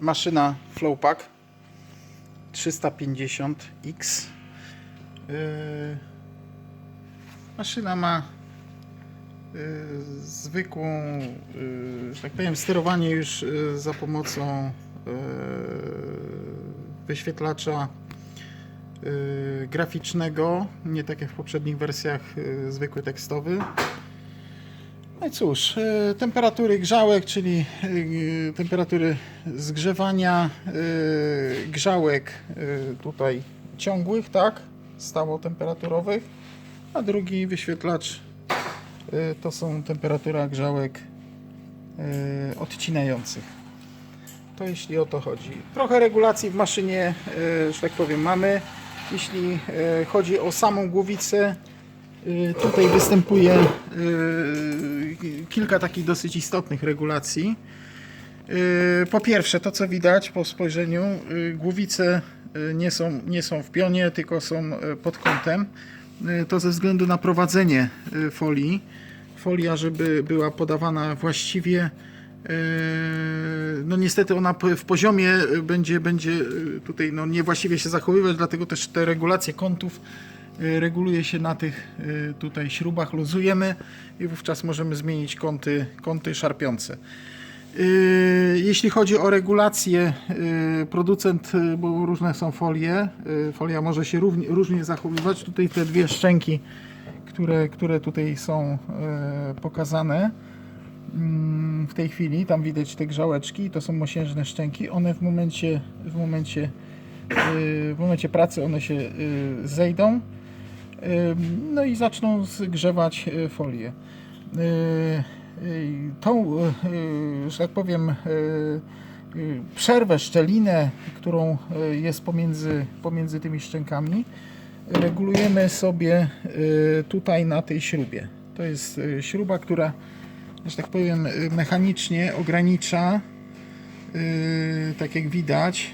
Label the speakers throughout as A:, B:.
A: maszyna Flowpack 350X. Yy, maszyna ma yy, zwykłą, yy, że tak powiem, sterowanie już yy, za pomocą yy, wyświetlacza yy, graficznego, nie tak jak w poprzednich wersjach yy, zwykły tekstowy. No i cóż, e, temperatury grzałek, czyli e, temperatury zgrzewania e, grzałek tutaj ciągłych, tak, stałotemperaturowych, a drugi wyświetlacz to są temperatura grzałek odcinających. To jeśli o to chodzi. Trochę regulacji w maszynie, że tak powiem, mamy. Jeśli chodzi o samą głowicę, Tutaj występuje y, kilka takich dosyć istotnych regulacji. Y, Po pierwsze, to co widać po spojrzeniu, y, głowice y, nie są, nie są w pionie, tylko są y, pod kątem. Y, To ze względu na prowadzenie y, folii. Folia, żeby była podawana właściwie, y, no niestety ona w poziomie y, będzie, będzie y, tutaj no niewłaściwie się zachowywać, dlatego też te regulacje kątów y, reguluje się na tych y, tutaj śrubach, luzujemy i wówczas możemy zmienić kąty, kąty szarpiące. Y, Jeśli chodzi o regulację, y, producent, y, bo różne są folie, y, folia może się równie, różnie zachowywać. Tutaj te dwie szczęki, które, które tutaj są y, pokazane mm, w tej chwili, tam widać te grzałeczki, to są mosiężne szczęki. One w momencie, w momencie, y, w momencie pracy one się y, zejdą. No i zaczną zgrzewać y, folię. Y, y, Tą, że tak powiem, przerwę, szczelinę, którą jest pomiędzy, pomiędzy tymi szczękami, regulujemy sobie tutaj na tej śrubie. To jest śruba, która, że tak powiem, mechanicznie ogranicza, tak jak widać,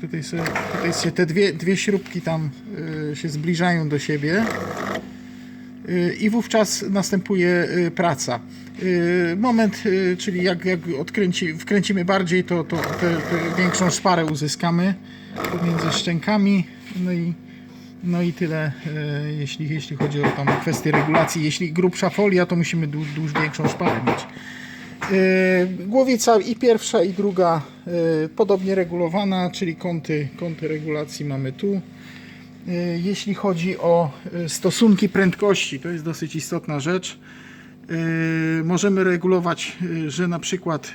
A: tutaj, sobie, tutaj się te dwie, dwie śrubki tam y, się zbliżają do siebie y, i wówczas następuje y, praca. Moment, czyli jak, jak odkręci, wkręcimy bardziej, to, to większą szparę uzyskamy pomiędzy szczękami. No i, no i tyle, jeśli, jeśli chodzi o tam kwestię regulacji. Jeśli grubsza folia, to musimy dużo większą szparę mieć. Yy, Głowica i pierwsza i druga yy, podobnie regulowana, czyli kąty, kąty regulacji mamy tu. Yy, Jeśli chodzi o stosunki prędkości, to jest dosyć istotna rzecz. Możemy regulować, że na przykład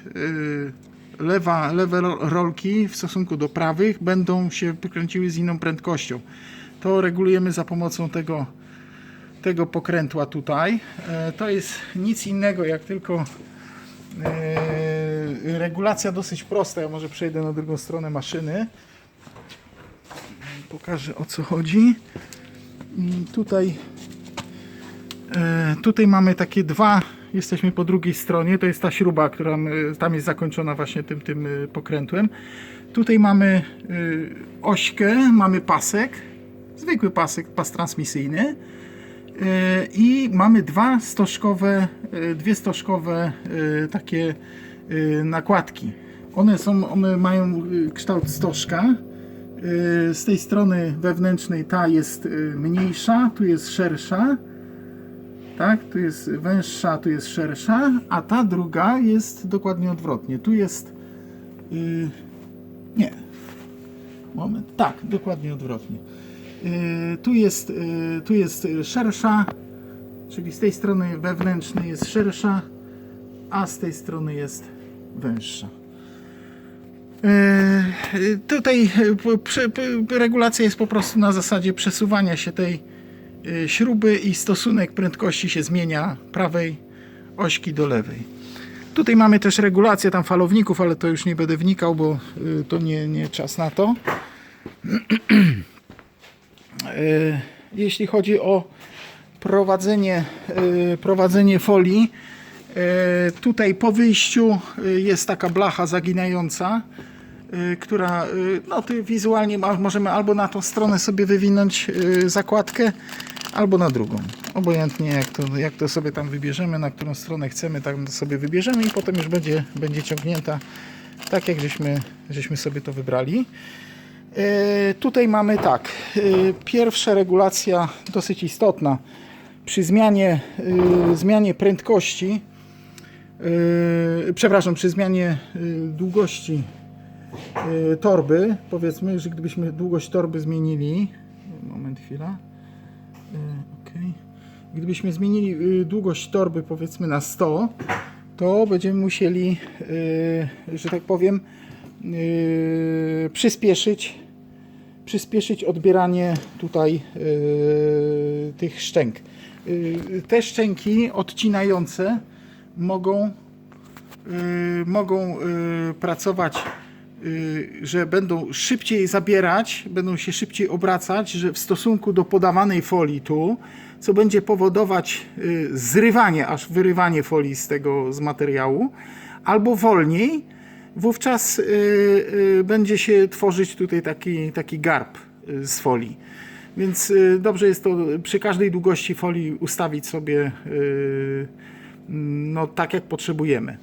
A: lewa, lewe ro- rolki w stosunku do prawych będą się kręciły z inną prędkością. To regulujemy za pomocą tego, tego pokrętła tutaj. To jest nic innego jak tylko Yy, regulacja dosyć prosta. Ja może przejdę na drugą stronę maszyny. Pokażę o co chodzi. Tutaj, e, tutaj mamy takie dwa. Jesteśmy po drugiej stronie. To jest ta śruba, która e, tam jest zakończona właśnie tym, tym pokrętłem. Tutaj mamy ośkę, mamy pasek. Zwykły pasek, pas transmisyjny. E, i mamy dwa stożkowe, e, dwie stożkowe e, takie nakładki. One są, one mają kształt stożka. Z tej strony wewnętrznej ta jest mniejsza, tu jest szersza. Tak, tu jest węższa, tu jest szersza, a ta druga jest dokładnie odwrotnie. Tu jest y, nie. Moment. Tak, dokładnie odwrotnie. Yy, tu jest, yy, tu jest szersza, czyli z tej strony wewnętrznej jest szersza, a z tej strony jest węższa. Yy, Tutaj regulacja jest po prostu na zasadzie przesuwania się tej śruby i stosunek prędkości się zmienia prawej ośki do lewej. Tutaj mamy też regulację tam falowników, ale to już nie będę wnikał, bo to nie, nie czas na to. E, jeśli chodzi o prowadzenie, e, prowadzenie folii, e, tutaj po wyjściu jest taka blacha zaginająca, która, no ty wizualnie możemy albo na tą stronę sobie wywinąć zakładkę, albo na drugą. Obojętnie jak to, jak to sobie tam wybierzemy, na którą stronę chcemy, tam sobie wybierzemy i potem już będzie, będzie ciągnięta tak jak żeśmy, żeśmy sobie to wybrali. E, tutaj mamy tak, e, pierwsza regulacja dosyć istotna. Przy zmianie, e, zmianie prędkości, przepraszam, przy zmianie długości torby, powiedzmy, że gdybyśmy długość torby zmienili, moment, chwila, okej. Gdybyśmy zmienili długość torby powiedzmy na 100, to będziemy musieli, że tak powiem, przyspieszyć, przyspieszyć odbieranie tutaj y, tych szczęk. Y, Te szczęki odcinające mogą, y, mogą y, pracować, y, że będą szybciej zabierać, będą się szybciej obracać, że w stosunku do podawanej folii tu, co będzie powodować y, zrywanie, aż wyrywanie folii z tego z materiału, albo wolniej, wówczas y, y, będzie się tworzyć tutaj taki, taki garb y, z folii. Więc dobrze jest to przy każdej długości folii ustawić sobie no, tak, jak potrzebujemy.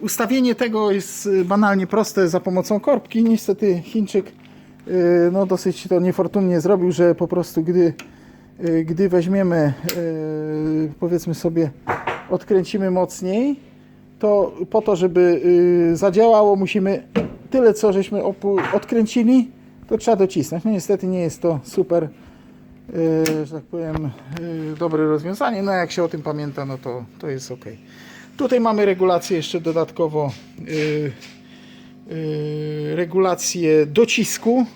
A: Ustawienie tego jest banalnie proste za pomocą korbki. Niestety Chińczyk no, dosyć to niefortunnie zrobił, że po prostu gdy, gdy weźmiemy, powiedzmy sobie, odkręcimy mocniej, to po to, żeby yy, zadziałało, musimy tyle, co żeśmy odkręcili, to trzeba docisnąć. No niestety nie jest to super, yy, że tak powiem, yy, dobre rozwiązanie. No jak się o tym pamięta, no to, to jest ok. Tutaj mamy regulację jeszcze dodatkowo regulację docisku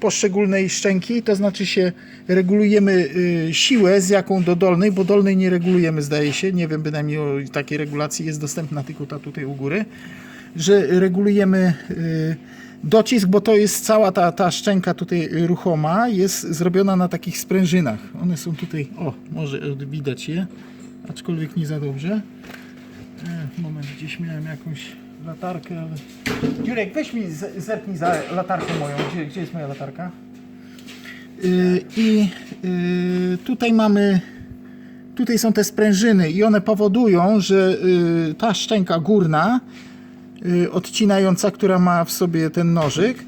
A: poszczególnej szczęki, to znaczy się regulujemy yy, siłę z jaką do dolnej, bo dolnej nie regulujemy zdaje się, nie wiem bynajmniej o takiej regulacji jest dostępna tylko ta tutaj u góry, że regulujemy yy, docisk, bo to jest cała ta, ta szczęka tutaj ruchoma, jest zrobiona na takich sprężynach. One są tutaj, o może widać je, aczkolwiek nie za dobrze. E, moment, gdzieś miałem jakąś latarkę, ale... Jurek, weź mi, zerknij za latarką moją. Gdzie, gdzie jest moja latarka? Yy, I yy, tutaj mamy... Tutaj są te sprężyny i one powodują, że yy, ta szczęka górna, odcinająca, która ma w sobie ten nożyk,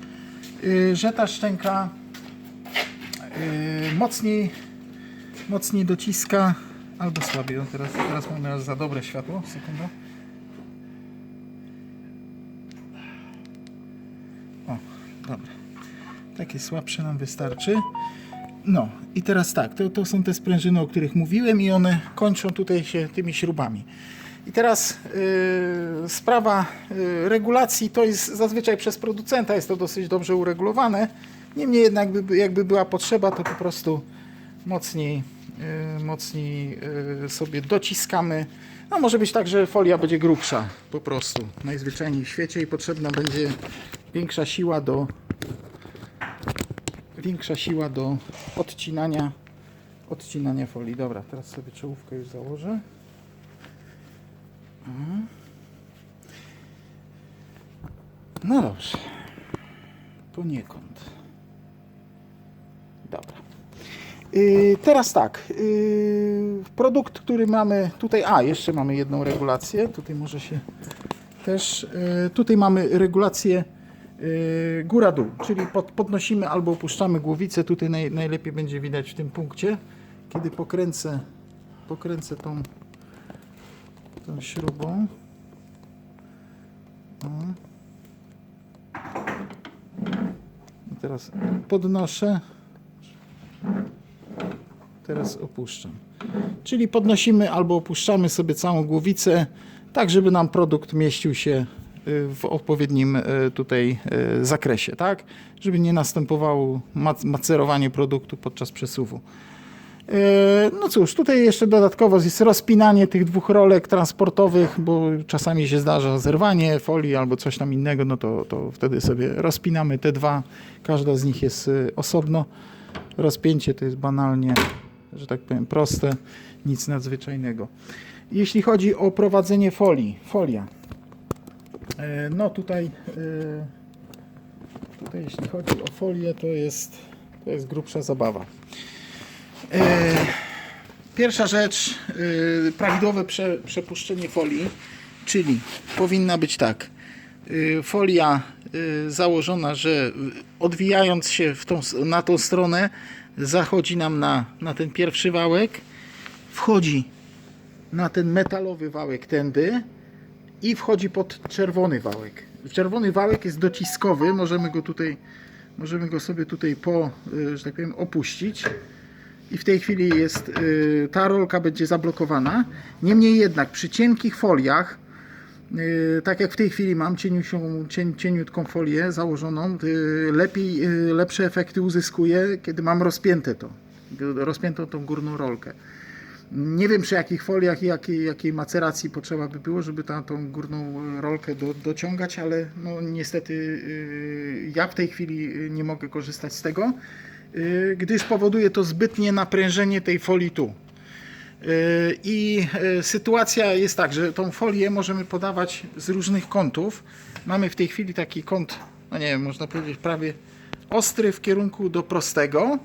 A: że ta szczęka mocniej, mocniej dociska albo słabiej. O, teraz, teraz mamy za dobre światło. Sekunda. O, dobra. Takie słabsze nam wystarczy. No i teraz tak, to, to są te sprężyny, o których mówiłem i one kończą tutaj się tymi śrubami. I teraz yy, sprawa yy, regulacji to jest zazwyczaj przez producenta jest to dosyć dobrze uregulowane. Niemniej jednak jakby, jakby była potrzeba, to po prostu mocniej, yy, mocniej yy, sobie dociskamy. No może być tak, że folia będzie grubsza po prostu najzwyczajniej w świecie i potrzebna będzie większa siła do większa siła do odcinania odcinania folii. Dobra, teraz sobie czołówkę już założę. Mhm. No dobrze. Poniekąd. Dobra. Yy, teraz tak. Yy, produkt, który mamy tutaj. A, jeszcze mamy jedną regulację. Tutaj może się też. Yy, tutaj mamy regulację góra-dół, czyli pod, podnosimy albo opuszczamy głowicę. Tutaj naj, najlepiej będzie widać w tym punkcie, kiedy pokręcę, pokręcę tą, tą śrubą. O. I teraz podnoszę. Teraz opuszczam. Czyli podnosimy albo opuszczamy sobie całą głowicę, tak żeby nam produkt mieścił się w odpowiednim y, tutaj y, zakresie, tak? Żeby nie następowało mac- macerowanie produktu podczas przesuwu. No cóż, tutaj jeszcze dodatkowo jest rozpinanie tych dwóch rolek transportowych, bo czasami się zdarza zerwanie folii albo coś tam innego, no to, to wtedy sobie rozpinamy te dwa. Każda z nich jest y, osobno. Rozpięcie to jest banalnie, że tak powiem, proste, nic nadzwyczajnego. Jeśli chodzi o prowadzenie folii, folia. E, No tutaj, e, tutaj jeśli chodzi o folię, to jest, to jest grubsza zabawa. E, Pierwsza rzecz, prawidłowe prze, przepuszczenie folii, czyli powinna być tak. folia założona, że odwijając się tą, na tą stronę zachodzi nam na, na ten pierwszy wałek, wchodzi na ten metalowy wałek tędy i wchodzi pod czerwony wałek. Czerwony wałek jest dociskowy, możemy go tutaj, możemy go sobie tutaj po, y, że tak powiem, opuścić. I w tej chwili jest, y, ta rolka będzie zablokowana. Niemniej jednak przy cienkich foliach, y, tak jak w tej chwili mam cieniusią, cien, cieniutką folię założoną, lepiej, lepsze efekty uzyskuję, kiedy mam rozpięte to, rozpiętą tą górną rolkę. Nie wiem przy jakich foliach i jakiej, jakiej maceracji potrzeba by było, żeby ta, tą górną rolkę do, dociągać, ale no niestety yy, ja w tej chwili yy, nie mogę korzystać z tego, yy, gdyż powoduje to zbytnie naprężenie tej folii tu. I sytuacja jest tak, że tą folię możemy podawać z różnych kątów. Mamy w tej chwili taki kąt, no nie wiem, można powiedzieć prawie ostry w kierunku do prostego.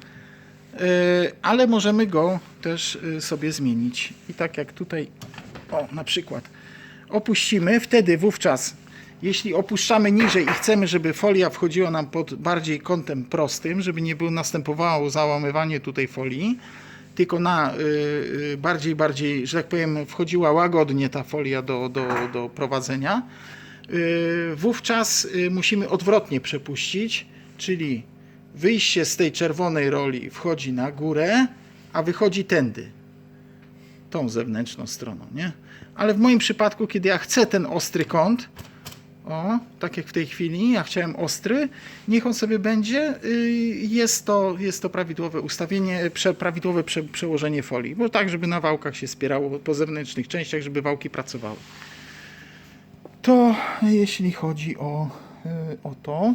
A: E, ale możemy go też e, sobie zmienić. I tak jak tutaj, o na przykład, opuścimy, wtedy wówczas, jeśli opuszczamy niżej i chcemy, żeby folia wchodziła nam pod bardziej kątem prostym, żeby nie było następowało załamywanie tutaj folii, tylko na y, y, bardziej, bardziej, że tak powiem, wchodziła łagodnie ta folia do, do, do prowadzenia, y, wówczas y, musimy odwrotnie przepuścić, czyli wyjście z tej czerwonej roli wchodzi na górę, a wychodzi tędy. Tą zewnętrzną stroną, nie? Ale w moim przypadku, kiedy ja chcę ten ostry kąt, o, tak jak w tej chwili, ja chciałem ostry, niech on sobie będzie, y, jest to, jest to prawidłowe ustawienie, prawidłowe prze, przełożenie folii, bo tak, żeby na wałkach się spierało po zewnętrznych częściach, żeby wałki pracowały. To jeśli chodzi o, y, o to.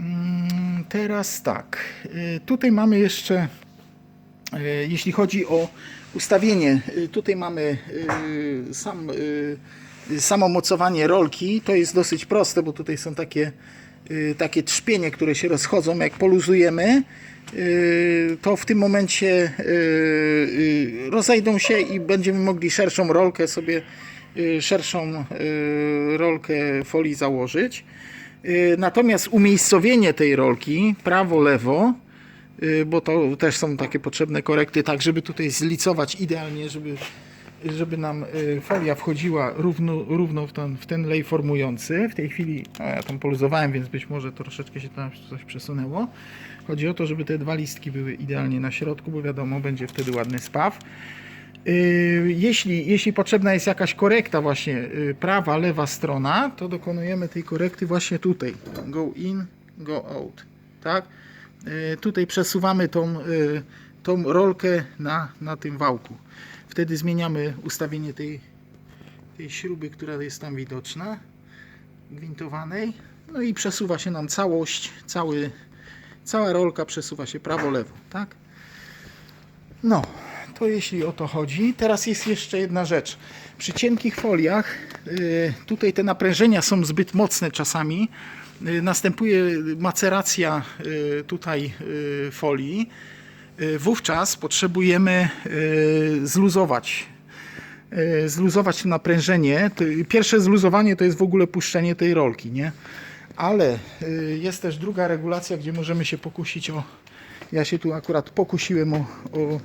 A: Mm, Teraz tak. y, Tutaj mamy jeszcze, y, jeśli chodzi o ustawienie, y, tutaj mamy sam, samo mocowanie rolki. To jest dosyć proste, bo tutaj są takie, takie trzpienie, które się rozchodzą. Jak poluzujemy, to w tym momencie rozejdą się i będziemy mogli szerszą rolkę sobie, szerszą rolkę folii założyć. Y, Natomiast umiejscowienie tej rolki, prawo-lewo, y, bo to też są takie potrzebne korekty, tak żeby tutaj zlicować idealnie, żeby, żeby nam y, folia wchodziła równo, równo w, ten, w ten lej formujący. W tej chwili ja tam poluzowałem, więc być może troszeczkę się tam coś przesunęło. Chodzi o to, żeby te dwa listki były idealnie na środku, bo wiadomo, będzie wtedy ładny spaw. Yy, Jeśli, jeśli potrzebna jest jakaś korekta właśnie yy, prawa, lewa strona, to dokonujemy tej korekty właśnie tutaj. Go in, go out. Tak? Yy, Tutaj przesuwamy tą, tą rolkę na, na tym wałku. Wtedy zmieniamy ustawienie tej, tej śruby, która jest tam widoczna, gwintowanej. No i przesuwa się nam całość, cały, cała rolka przesuwa się prawo-lewo. Tak? No, to jeśli o to chodzi. Teraz jest jeszcze jedna rzecz. Przy cienkich foliach y, tutaj te naprężenia są zbyt mocne czasami. Y, Następuje maceracja y, tutaj folii. Wówczas potrzebujemy zluzować zluzować to naprężenie. Pierwsze zluzowanie to jest w ogóle puszczenie tej rolki, nie? Ale jest też druga regulacja, gdzie możemy się pokusić o. Ja się tu akurat pokusiłem o, o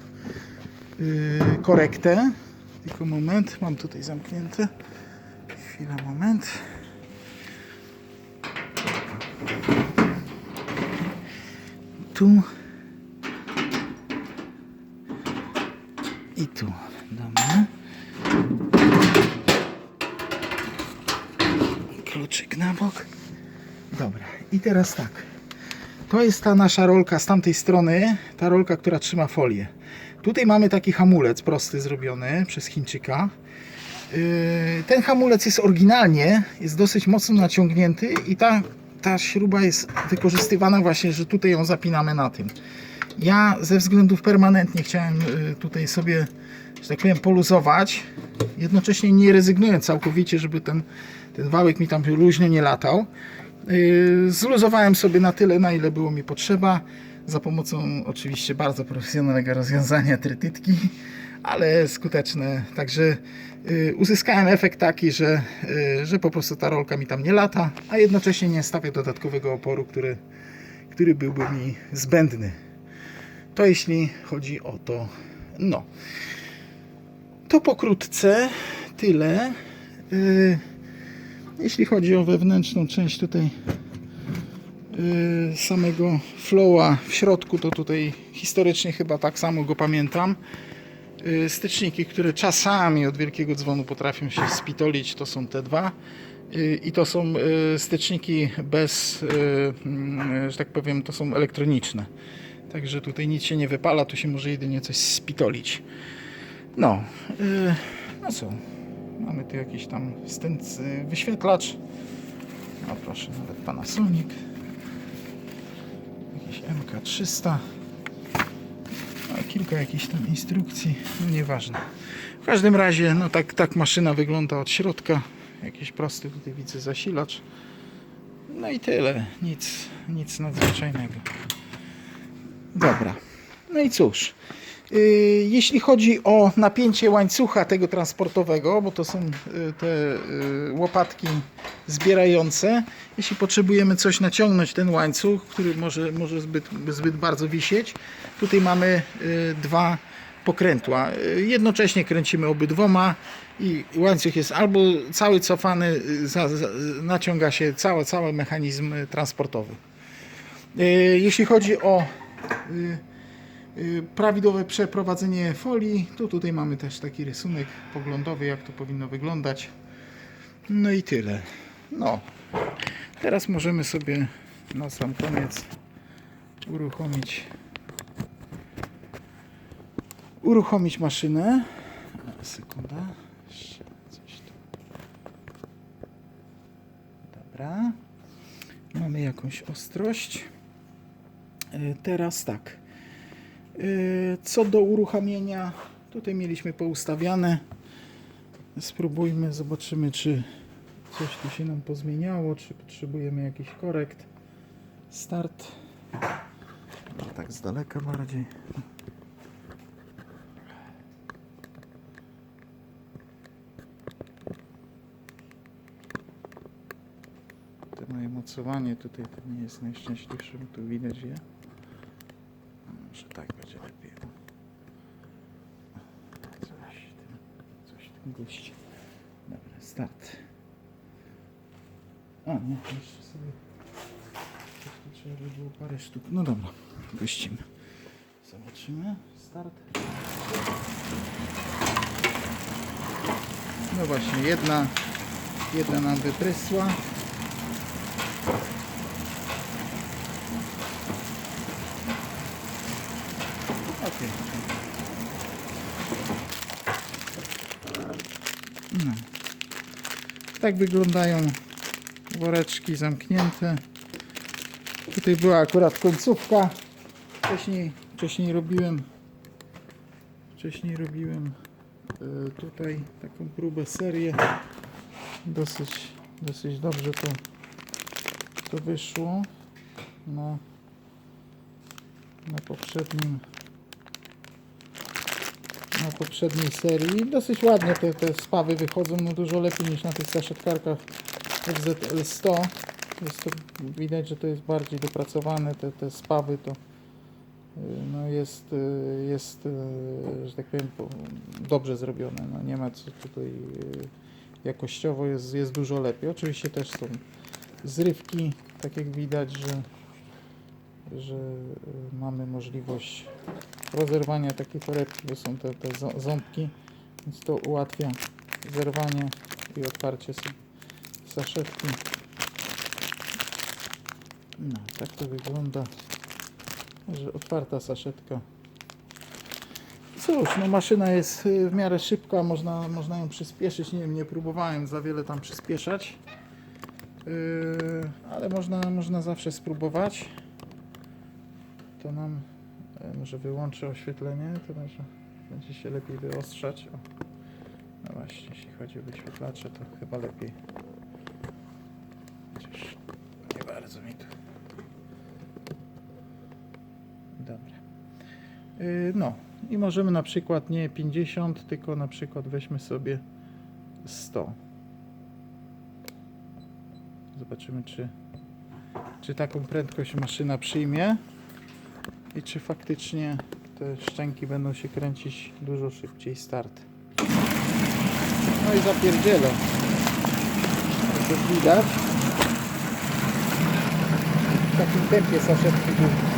A: korektę. Tylko moment, mam tutaj zamknięte. Chwila, moment. Tu. I tu. Dobra. Kluczyk na bok. Dobra. I teraz tak. To jest ta nasza rolka z tamtej strony, ta rolka, która trzyma folię. Tutaj mamy taki hamulec prosty zrobiony przez Chińczyka. Yy, Ten hamulec jest oryginalnie, jest dosyć mocno naciągnięty i ta, ta śruba jest wykorzystywana właśnie, że tutaj ją zapinamy na tym. Ja ze względów permanentnie chciałem yy, tutaj sobie, że tak powiem, poluzować, jednocześnie nie rezygnując całkowicie, żeby ten, ten wałek mi tam luźno nie latał. Yy, Zluzowałem sobie na tyle, na ile było mi potrzeba, za pomocą oczywiście bardzo profesjonalnego rozwiązania trytytki, ale skuteczne. Także y, uzyskałem efekt taki, że, y, że po prostu ta rolka mi tam nie lata, a jednocześnie nie stawia dodatkowego oporu, który, który byłby mi zbędny. To jeśli chodzi o to. No. To pokrótce tyle. Y, jeśli chodzi o wewnętrzną część tutaj samego flowa w środku, to tutaj historycznie chyba tak samo go pamiętam. Y, Styczniki, które czasami od wielkiego dzwonu potrafią się spitolić, to są te dwa. Y, I to są styczniki bez, mm, że tak powiem, to są elektroniczne. Także tutaj nic się nie wypala, tu się może jedynie coś spitolić. No, no co? Mamy tu jakiś tam wyświetlacz. No proszę, nawet Panasonic. Jakiś MK300. No, kilka jakichś tam instrukcji, no nieważne. W każdym razie, no tak, tak maszyna wygląda od środka. Jakiś prosty tutaj widzę zasilacz. No i tyle. Nic, nic nadzwyczajnego. Dobra. No i cóż. Yy, Jeśli chodzi o napięcie łańcucha tego transportowego, bo to są yy, te yy, łopatki zbierające, jeśli potrzebujemy coś naciągnąć ten łańcuch, który może, może zbyt, zbyt bardzo wisieć, tutaj mamy dwa pokrętła. Jednocześnie kręcimy obydwoma i łańcuch jest albo cały cofany, za, za, naciąga się cały, cały mechanizm transportowy. Jeśli chodzi o Y, prawidłowe przeprowadzenie folii. Tu tutaj mamy też taki rysunek poglądowy, jak to powinno wyglądać. No i tyle. No. Teraz możemy sobie na sam koniec uruchomić uruchomić maszynę. Sekunda. Coś tu. Dobra. Mamy jakąś ostrość. Y, Teraz tak. Yy, Co do uruchamiania, tutaj mieliśmy poustawiane. Spróbujmy, zobaczymy, czy coś tu się nam pozmieniało, czy potrzebujemy jakiś korekt. Start. Może tak z daleka bardziej. To moje mocowanie tutaj to nie jest najszczęśliwsze, bo tu widać je. Może tak będzie lepiej. Coś w tym, guście. Dobra, start. A, nie, jeszcze sobie. Tu trzeba by było parę sztuk. No dobra, puścimy. Zobaczymy. Start. No właśnie, jedna, jedna nam wyprysła. Okej. No. Tak wyglądają woreczki zamknięte. Tutaj była akurat końcówka. Wcześniej, wcześniej robiłem wcześniej robiłem e, tutaj taką próbę serię. Dosyć, dosyć dobrze to, to wyszło na, na poprzednim na poprzedniej serii. Dosyć ładnie te, te spawy wychodzą, no dużo lepiej niż na tych saszetkarkach FZL100. Jest to, widać, że to jest bardziej dopracowane, te, te spawy to y, no jest, y, jest, y, że tak powiem, po- dobrze zrobione. No nie ma co tutaj jakościowo jest, jest dużo lepiej. Oczywiście też są zrywki, tak jak widać, że, że y, mamy możliwość rozerwania takiej torebki, bo są te, te ząbki, więc to ułatwia zerwanie i otwarcie saszetki. No, tak to wygląda, że otwarta saszetka. Cóż, no maszyna jest y, w miarę szybka, można, można ją przyspieszyć, nie wiem, nie próbowałem za wiele tam przyspieszać, yy, ale można, można zawsze spróbować. To nam Może wyłączę oświetlenie, to może będzie się lepiej wyostrzać. O. No właśnie, jeśli chodzi o wyświetlacze, to chyba lepiej. Chociaż nie bardzo mi tu. Dobra. Yy, no i możemy na przykład nie 50, tylko na przykład weźmy sobie 100. Zobaczymy, czy, czy taką prędkość maszyna przyjmie i czy faktycznie te szczęki będą się kręcić dużo szybciej start. No i zapierdziela. Jak widać. W takim tempie saszetki był